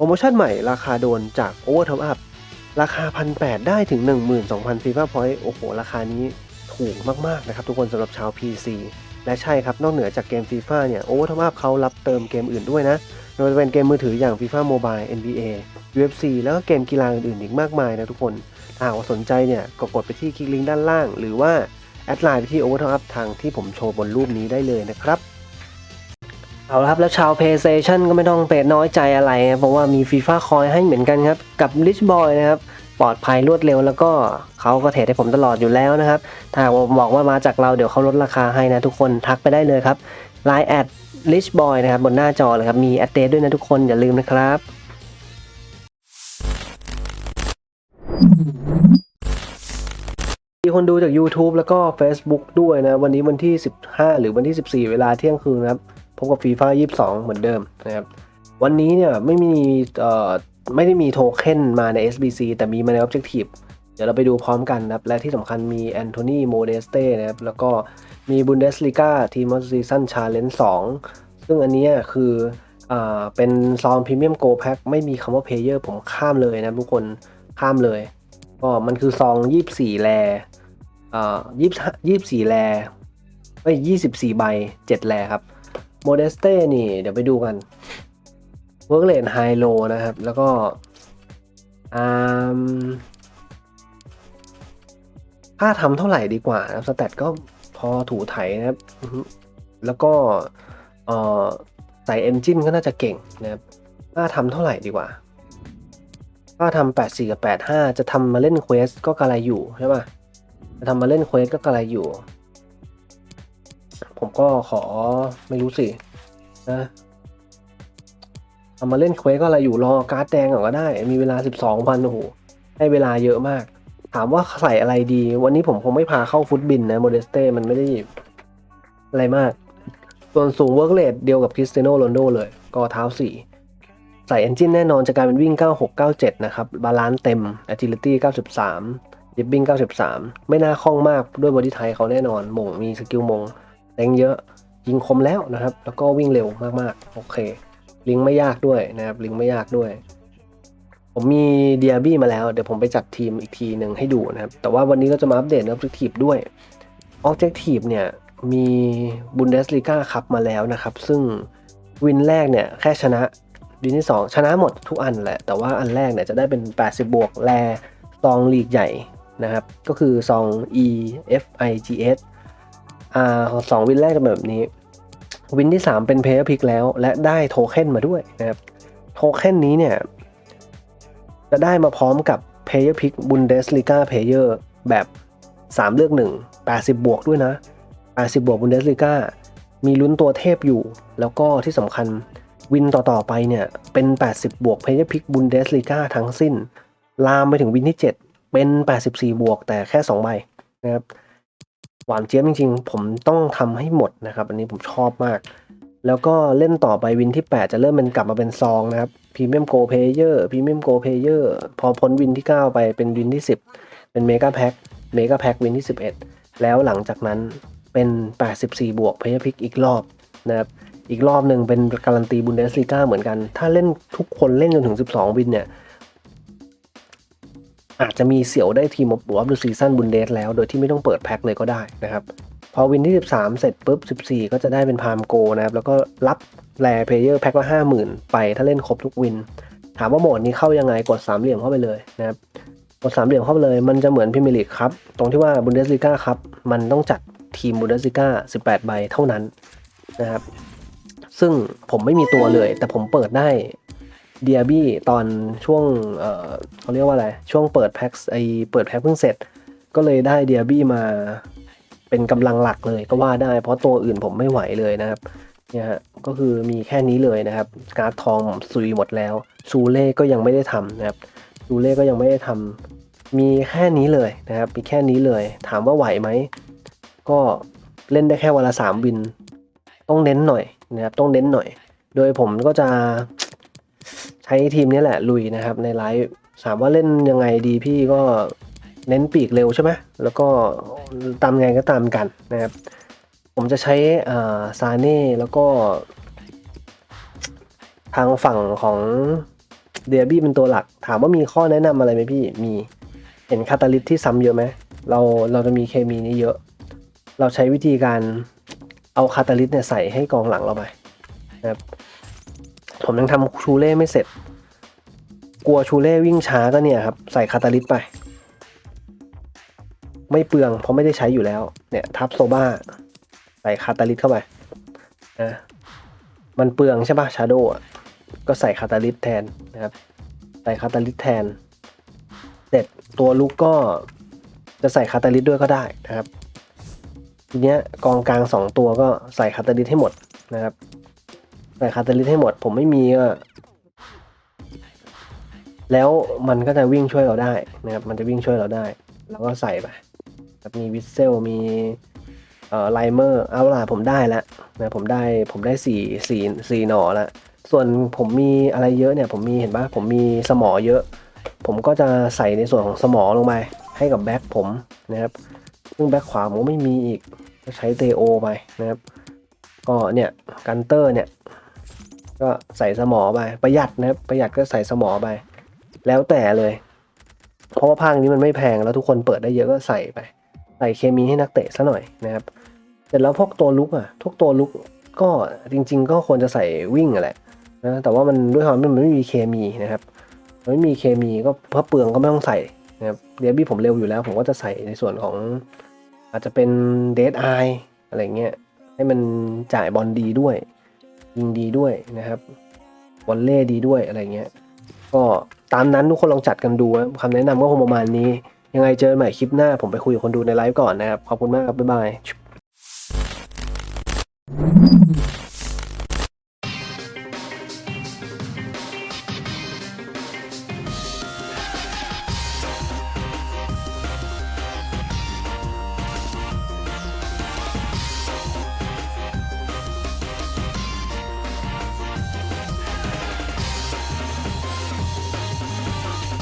โปรโมชั่นใหม่ราคาโดนจาก Over Top Up ราคา 1,800 ได้ถึง 12,000 FIFA Point โอ้โห ราคานี้ถูกมาก ๆ นะครับ ทุกคนสำหรับชาว PC และใช่ครับ นอกเหนือจากเกม FIFA เนี่ย Over Top Up เขารับเติมเกมอื่นด้วยนะไม่ว่าจะเป็นเกมมือถืออย่าง FIFA Mobile NBA UFC แล้วก็เกมกีฬาอื่นๆอีกมากมายนะทุกคนถ้าหากสนใจเนี่ยก็กดไปที่คลิกลิงก์ด้านล่าง หรือว่าแอดไลน์ไปที่ Over Top Up ทางที่ผมโชว์บนรูปนี้ได้เลยนะครับ เอาละครับแล้วชาว PlayStation ก็ไม่ต้องเป็ดน้อยใจอะไรนะเพราะว่ามี FIFA คอยให้เหมือนกันครับ กับ Rich Boy นะครับ ปลอดภัยรวดเร็วแล้วก็เขาก็เทรดให้ผมตลอดอยู่แล้วนะครับ ถ้าหากว่าบอกว่ามาจากเราเดี๋ยวเขาลดราคาให้นะทุกคนทักไปได้เลยครับ Line แอด Rich Boy นะครับบนหน้าจอเลยครับ มีแอดเดด้วยนะทุกคนอย่าลืมนะครับมีคนดูจาก YouTube แล้วก็ Facebook ด้วยนะ วันนี้วันที่ 15 หรือวันที่ 14 เวลาเที่ยงคืนครับ พบกับ FIFA 22เหมือนเดิมนะครับ วันนี้เนี่ยไม่มีเอ่อไม่ได้มีโทเค็นมาใน SBC แต่มีมาใน Objective เดี๋ยวเราไปดูพร้อมกันนะครับ และที่สำคัญมีแอนโทนีโมเดสเต้นะครับ แล้วก็มีบุนเดสลิก้าทีมอสซีซันชาเลนจ์2ซึ่งอันนี้คืออ่าเป็นซองพรีเมียมโกแพ็คไม่มีคำว่าเพเยอร์ผมข้ามเลยนะทุกคนข้ามเลย ก็มันคือซอง 24 แลเอ่อ20 24แลเอ้ย24ใบ7แลครับ โมเดสเต้นี่ เดี๋ยวไปดูกันเวิร์กเลนไฮโลนะครับ แล้วก็ค่าทำเท่าไหร่ดีกว่านะครับสแตทก็พอถูไถนะครับ แล้วก็ใส่เอนจินก็น่าจะเก่งนะครับค่าทำเท่าไหร่ดีกว่าก็ทำ84กับ85จะทำมาเล่นเควสก็กระไรอยู่ใช่ป่ะจะทำมาเล่นเควสก็กระไรอยู่ ผมก็ขอไม่รู้สินะทำมาเล่นเควสก็อะไรอยู่รอการ์ดแดงก่อนก็ได้ มีเวลา 12พันโอ้โหให้เวลาเยอะมาก ถามว่าใส่อะไรดี วันนี้ผมคงไม่พาเข้าฟุตบินนะโมเดสเต้มันไม่ได้อะไรมาก ส่วนสูงเวิร์กเลดเดียวกับคริสเตโนโรนโดเลย ก็เท้าสี่ใส่ Engine แน่นอนจะกลายเป็นวิ่ง 9697 นะครับ บาลานซ์เต็ม Agility 93 Dipping 93 ไม่น่าคล่องมากด้วยบอดี้ไทเขาแน่นอนมงมีสกิลมง แรงเยอะยิงคมแล้วนะครับ แล้วก็วิ่งเร็วมากๆ โอเค ลิงไม่ยากด้วยนะครับ ลิงไม่ยากด้วย ผมมี d ดียบี้มาแล้ว เดี๋ยวผมไปจัดทีมอีกทีหนึ่งให้ดูนะครับ แต่ว่าวันนี้ก็จะมาอัปเดต Objective ด้วย Objective เนี่ย มีบุนเดสลิก้าคัพมาแล้วนะครับ ซึ่งวินแรกเนี่ยแค่ชนะวินที่ 2 ชนะหมดทุกอันแหละ แต่ว่าอันแรกเนี่ยจะได้เป็น 80 บวกแลซองลีกใหญ่นะครับ ก็คือซอง E F I G S อ่าสองวินแรกจะแบบนี้ วินที่ 3 เป็นเพย์พิกแล้ว และได้โทเค็นมาด้วยนะครับ โทเค็นนี้เนี่ย จะได้มาพร้อมกับ Player Pick Bundesliga Player แบบ 3 เลือก 1 80 บวกด้วยนะ 80 บวก Bundesliga มีลุ้นตัวเทพอยู่ แล้วก็ที่สำคัญวินต่อ ๆ ไปเนี่ย เป็น 80 บวก Player Pick Bundesliga ทั้งสิ้น ลามไปถึงวินที่ 7 เป็น 84 บวกแต่แค่ 2 ใบนะครับ หวานเจี๊ยบจริงๆ ผมต้องทำให้หมดนะครับ อันนี้ผมชอบมาก แล้วก็เล่นต่อไปวินที่ 8 จะเริ่มเป็นกลับมาเป็นซองนะครับพรีเมียมโกเพเยอร์พรีเมียมโกเพเยอร์พอพ้นวินที่ 9 ไปเป็นวินที่ 10 เป็นเมกาแพ็คเมกาแพ็ควินที่ 11 แล้วหลังจากนั้นเป็น 84 บวกเพย์พิกอีกรอบนะครับอีกรอบหนึ่งเป็นการันตีบุนเดสลีกาเหมือนกัน ถ้าเล่นทุกคนเล่นจนถึง 12 วินเนี่ย อาจจะมีเสี่ยวได้ทีมออฟดูซีซันบุนเดสแล้ว โดยที่ไม่ต้องเปิดแพ็คเลยก็ได้นะครับ พอวินที่ 13 เสร็จปุ๊บ 14 ก็จะได้เป็นพามโกนะครับ แล้วก็รับแรเพลเยอร์แพ็คละ 50,000 ไปถ้าเล่นครบทุกวิน ถามว่าโหมดนี้เข้ายังไงกดสามเหลี่ยมเข้าไปเลยนะครับกดสามเหลี่ยมเข้าไปเลย มันจะเหมือนพิมลีกครับ ตรงที่ว่าบุนเดสลิก้าครับ มันต้องจัดทีมบุนเดสลิก้า18 ใบเท่านั้นนะครับซึ่งผมไม่มีตัวเลย แต่ผมเปิดได้ เดียบี้ตอนช่วงเออเขาเรียกว่าอะไร ช่วงเปิดแพ็คไอเปิดแพ็คเพิ่งเสร็จ ก็เลยได้เดียบี้มาเป็นกำลังหลักเลยก็ว่าได้เพราะตัวอื่นผมไม่ไหวเลยนะครับเนี่ยฮะก็คือมีแค่นี้เลยนะครับการ์ดทองผมซุยหมดแล้วซูเล่ก็ยังไม่ได้ทำนะครับซูเล่ก็ยังไม่ได้ทำมีแค่นี้เลยนะครับ มีแค่นี้เลย ถามว่าไหวไหมก็เล่นได้แค่วันละสามวิน ต้องเน้นหน่อยนะครับต้องเน้นหน่อย โดยผมก็จะ ช้ทีมนี้แหละลุยนะครับในไลฟ์ถามว่าเล่นยังไงดีพี่ก็เน้นปีกเร็วใช่ไหมแล้วก็ตามไงก็ตามกันนะครับ ผมจะใช้อ่าซาเน่แล้วก็ ทางฝั่งของเดียบี้เป็นตัวหลัก ถามว่ามีข้อแนะนำอะไรไหมพี่มีเห็นคาตาลิสที่ซ้ำเยอะไหมเราเราจะมีเคมีนี้เยอะ เราใช้วิธีการเอาคาตาลิสเนี่ยใส่ให้กองหลังเราไปนะครับ ผมยังทำชูเล่ไม่เสร็จ กลัวชูเล่วิ่งช้าก็เนี่ยครับ ใส่คาตาลิสไป ไม่เปลืองเพราะไม่ได้ใช้อยู่แล้ว เนี่ย ทับโซบ้า ใส่คาตาลิสเข้าไปนะมันเปลืองใช่ปะชาโดอะก็ใส่คาตาลิสแทนนะครับ ใส่คาตาลิสแทน เสร็จตัวลูกก็จะใส่คาตาลิสด้วยก็ได้นะครับ ทีเนี้ยกองกลางสองตัวก็ใส่คาตาลิสให้หมดนะครับ ใส่คาตาลิสให้หมด ผมไม่มีก็แล้วมันก็จะวิ่งช่วยเราได้นะครับ มันจะวิ่งช่วยเราได้ แล้วก็ใส่ไปมีวิสเซล มีเอ่อไลเมอร์ เอาล่ะผมได้แล้วนะผมได้ผมได้สี่สี่สี่หน่อล้วส่วนผมมีอะไรเยอะเนี่ย ผมมีเห็นปะผมมีสมอเยอะ ผมก็จะใส่ในส่วนของสมอลงไป ให้กับแบ็คผมนะครับ ซึ่งแบ็คขวาผมไม่มีอีกก็ใช้เตโอไปนะครับ ก็เนี่ยกันเตอร์เนี่ย ก็ใส่สมอไปประหยัดนะครับประหยัดก็ใส่สมอไป แล้วแต่เลย เพราะว่าภาคนี้มันไม่แพงแล้วทุกคนเปิดได้เยอะก็ใส่ไป ใส่เคมีให้นักเตะซะหน่อยนะครับเสร็จแล้วพวกตัวลุกอะทุกตัวลุกก็จริง ๆ ก็ควรจะใส่วิ่งอะแหละนะแต่ว่ามันด้วยความที่มันไม่มีเคมีนะครับมันไม่มีเคมีก็เพราะเปลืองก็ไม่ต้องใส่นะครับเดียบี้ผมเร็วอยู่แล้ว ผมก็จะใส่ในส่วนของ อาจจะเป็นเด d ไออะไรเงี้ยให้มันจ่ายบอลดีด้วย ยิงดีด้วยนะครับวอลเล่ดีด้วยอะไรเงี้ย ก็ตามนั้นทุกคนลองจัดกันดูคำแนะนำก็คงประมาณนี้ ยังไงเจอใหม่คลิปหน้า ผมไปคุยกับคนดูในไลฟ์ก่อนนะครับ ขอบคุณมากครับ บ๊ายบาย